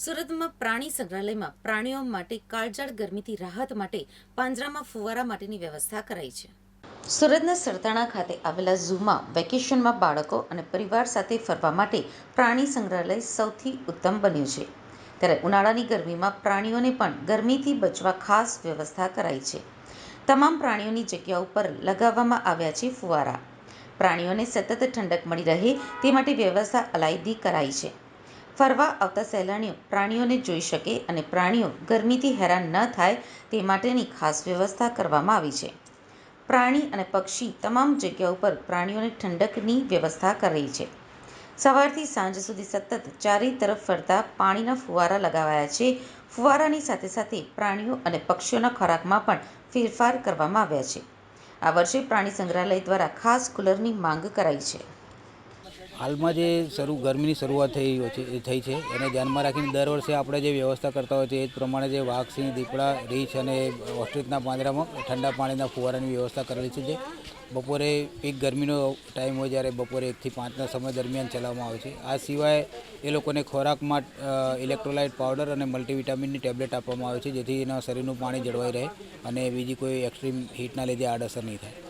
સુરતમાં પ્રાણી સંગ્રહાલયમાં પ્રાણીઓ માટે કાળજાળ ગરમીથી રાહત માટે પાંજરામાં ફુવારા માટેની વ્યવસ્થા કરાઈ છે. સુરતના સરતાણા ખાતે આવેલા ઝૂમાં વેકેશનમાં બાળકો અને પરિવાર સાથે ફરવા માટે પ્રાણી સંગ્રહાલય સૌથી ઉત્તમ બન્યું છે. ત્યારે ઉનાળાની ગરમીમાં પ્રાણીઓને પણ ગરમીથી બચવા ખાસ વ્યવસ્થા કરાઈ છે. તમામ પ્રાણીઓની જગ્યા ઉપર લગાવવામાં આવ્યા છે ફુવારા. પ્રાણીઓને સતત ઠંડક મળી રહે તે માટે વ્યવસ્થા અલાયદી કરાઈ છે. ફરવા આવતા સહેલાણીઓ પ્રાણીઓને જોઈ શકે અને પ્રાણીઓ ગરમીથી હેરાન ન થાય તે માટેની ખાસ વ્યવસ્થા કરવામાં આવી છે. પ્રાણી અને પક્ષી તમામ જગ્યા ઉપર પ્રાણીઓને ઠંડકની વ્યવસ્થા કરી છે. સવારથી સાંજ સુધી સતત ચારે તરફ ફરતા પાણીના ફુવારા લગાવાયા છે. ફુવારાની સાથે સાથે પ્રાણીઓ અને પક્ષીઓના ખોરાકમાં પણ ફેરફાર કરવામાં આવ્યા છે. આ વર્ષે પ્રાણી સંગ્રહાલય દ્વારા ખાસ કુલરની માંગ કરાઈ છે. હાલમાં જે શરૂ ગરમીની શરૂઆત થઈ છે થઈ છે. એને ધ્યાનમાં રાખીને દર વર્ષે આપણે જે વ્યવસ્થા કરતા હોય છે, એ જ પ્રમાણે જે વાઘ, સિંહ, દીપડા, રીછ અને ઓસ્ટ્રીચના પાંજરામાં ઠંડા પાણીના ફુવારાની વ્યવસ્થા કરેલી છે, જે બપોરે પીક ગરમીનો ટાઈમ હોય જ્યારે બપોરે એકથી પાંચના સમય દરમિયાન ચલાવવામાં આવે છે. આ સિવાય એ લોકોને ખોરાકમાં ઇલેક્ટ્રોલાઇટ પાવડર અને મલ્ટીવિટામિનની ટેબ્લેટ આપવામાં આવે છે, જેથી એના શરીરનું પાણી જળવાઈ રહે અને બીજી કોઈ એક્સ્ટ્રીમ હીટના લીધે આડઅસર નહીં થાય.